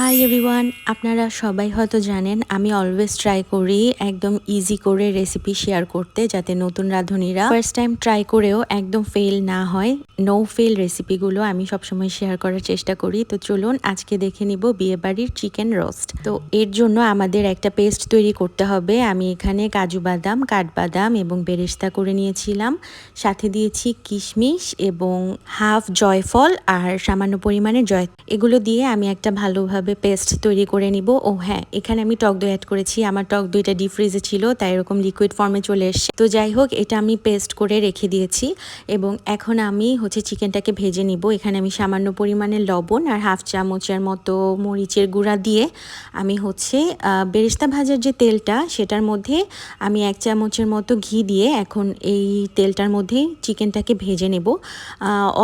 Hi everyone আপনারা সবাই হয়তো জানেন, আমি অলওয়েজ ট্রাই করি একদম ইজি করে রেসিপি শেয়ার করতে যাতে নতুন রাঁধুনিরা ফার্স্ট টাইম ট্রাই করেও একদম ফেল না হয়। নো ফেল রেসিপিগুলো আমি সবসময় শেয়ার করার চেষ্টা করি। তো চলুন আজকে দেখে নিব বিয়েবাড়ির চিকেন রোস্ট তো এর জন্য আমাদের একটা পেস্ট তৈরি করতে হবে। আমি এখানে কাজু বাদাম, কাঠবাদাম এবং বেরেস্তা করে নিয়েছিলাম। সাথে দিয়েছি কিশমিশ এবং হাফ জয়ফল আর সামান্য পরিমাণে জয় এগুলো দিয়ে আমি একটা ভালোভাবে ভাবে পেস্ট তৈরি করে নিব। ও হ্যাঁ এখানে আমি টক দই অ্যাড করেছি। আমার টক দইটা ডিপ ফ্রিজে ছিল, তাই এরকম লিকুইড ফর্মে চলে এসছে। তো যাই হোক, এটা আমি পেস্ট করে রেখে দিয়েছি এবং এখন আমি হচ্ছে চিকেনটাকে ভেজে নিব। এখানে আমি সামান্য পরিমাণে লবণ আর হাফ চামচের মতো মরিচের গুঁড়া দিয়ে আমি হচ্ছে বেরেস্তা ভাজার যে তেলটা, সেটার মধ্যে আমি এক চামচের মতো ঘি দিয়ে এখন এই তেলটার মধ্যে চিকেনটাকে ভেজে নেব।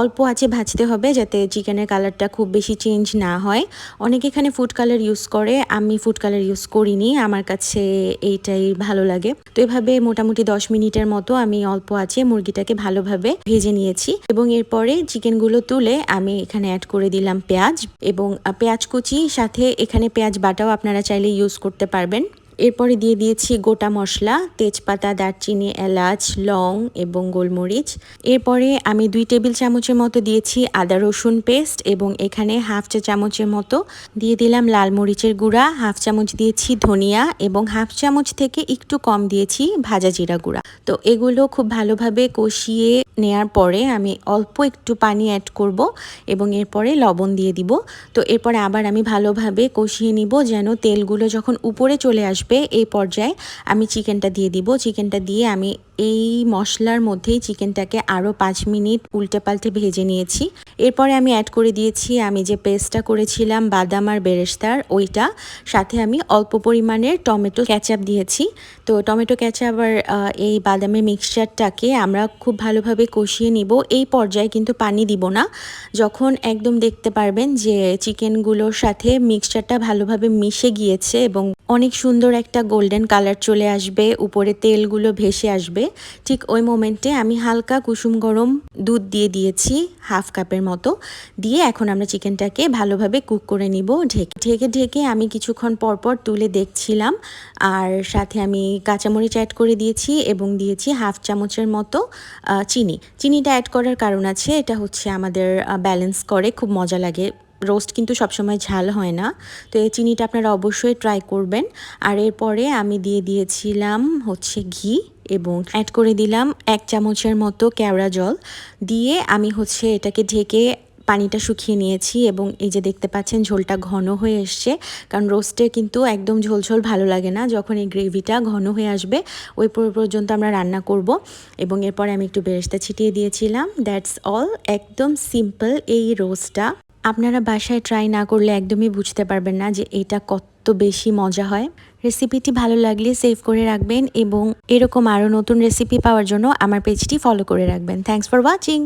অল্প আছে ভাজতে হবে যাতে চিকেনের কালারটা খুব বেশি চেঞ্জ না হয়। অনেকে এখানে ফুড কালার ইউজ করে, আমি ফুড কালার ইউজ করিনি, আমার কাছে এইটাই ভালো লাগে। তো এভাবে মোটামুটি দশ মিনিটের মতো আমি অল্প আছে মুরগিটাকে ভালোভাবে ভেজে নিয়েছি এবং এরপরে চিকেনগুলো তুলে আমি এখানে অ্যাড করে দিলাম পেঁয়াজ এবং পেঁয়াজ কুচি, সাথে এখানে পেঁয়াজ বাটাও আপনারা চাইলে ইউজ করতে পারবেন। এরপরে দিয়ে দিয়েছি গোটা মশলা, তেজপাতা, দারচিনি, এলাচ, লং এবং গোলমরিচ। এরপরে আমি দুই টেবিল চামচের মতো দিয়েছি আদা রসুন পেস্ট এবং এখানে হাফ চা চামচের মতো দিয়ে দিলাম লাল মরিচের গুঁড়া, হাফ চামচ দিয়েছি ধনিয়া এবং হাফ চামচ থেকে একটু কম দিয়েছি ভাজা জিরা গুঁড়া। তো এগুলো খুব ভালোভাবে কষিয়ে নেয়ার পরে আমি অল্প একটু পানি অ্যাড করব এবং এরপরে লবণ দিয়ে দিব। তো এরপরে আবার আমি ভালোভাবে কষিয়ে নিব যেন তেলগুলো যখন উপরে চলে আসবে এই পর্যায়ে আমি চিকেনটা দিয়ে দিব। চিকেনটা দিয়ে আমি এই মশলার মধ্যেই চিকেনটাকে আরও পাঁচ মিনিট উল্টে পাল্টে ভেজে নিয়েছি। এরপরে আমি অ্যাড করে দিয়েছি, আমি যে পেস্টটা করেছিলাম, বাদাম আর বেরেস্তার, ওইটা। সাথে আমি অল্প পরিমাণের টমেটো ক্যাচাপ দিয়েছি। তো টমেটো ক্যাচাপ আর এই বাদামের মিক্সচারটাকে আমরা খুব ভালোভাবে কষিয়ে নিব। এই পর্যায়ে কিন্তু পানি দিব না। যখন একদম দেখতে পারবেন যে চিকেনগুলোর সাথে মিক্সচারটা ভালোভাবে মিশে গিয়েছে এবং অনেক সুন্দর একটা গোল্ডেন কালার চলে আসবে, উপরে তেলগুলো ভেসে আসবে। ঠিক ওই মোমেন্টে আমি হালকা কুসুম গরম দুধ দিয়ে দিয়েছি হাফ কাপের মতো। দিয়ে এখন আমরা চিকেনটাকে ভালোভাবে কুক করে নিব, ঢেকে ঢেকে ঢেকে আমি কিছুক্ষণ পরপর তুলে দেখছিলাম। আর সাথে আমি কাঁচামরিচ অ্যাড করে দিয়েছি এবং দিয়েছি হাফ চামচের মতো চিনি। চিনিটা অ্যাড করার কারণ আছে, এটা হচ্ছে আমাদের ব্যালেন্স করে, খুব মজা লাগে। রোস্ট কিন্তু সবসময় ঝাল হয় না। তো এই চিনিটা আপনারা অবশ্যই ট্রাই করবেন। আর এরপরে আমি দিয়ে দিয়েছিলাম হচ্ছে ঘি এবং অ্যাড করে দিলাম এক চামচের মতো কেওড়া জল। দিয়ে আমি হচ্ছে এটাকে ঢেকে পানিটা শুকিয়ে নিয়েছি এবং এই যে দেখতে পাচ্ছেন ঝোলটা ঘন হয়ে এসছে। কারণ রোস্টে কিন্তু একদম ঝোলঝোল ভালো লাগে না। যখন এই গ্রেভিটা ঘন হয়ে আসবে, ওই পর্যন্ত আমরা রান্না করব। এবং এরপরে আমি একটু বেরেস্তা ছিটিয়ে দিয়েছিলাম। দ্যাটস অল একদম সিম্পল এই রোস্টটা আপনারা বাসায় ট্রাই না করলে একদমই বুঝতে পারবেন না যে এটা কত বেশি মজা হয়। রেসিপিটি ভালো লাগলে সেভ করে রাখবেন এবং এরকম আরও নতুন রেসিপি পাওয়ার জন্য আমার পেজটি ফলো করে রাখবেন। Thanks for watching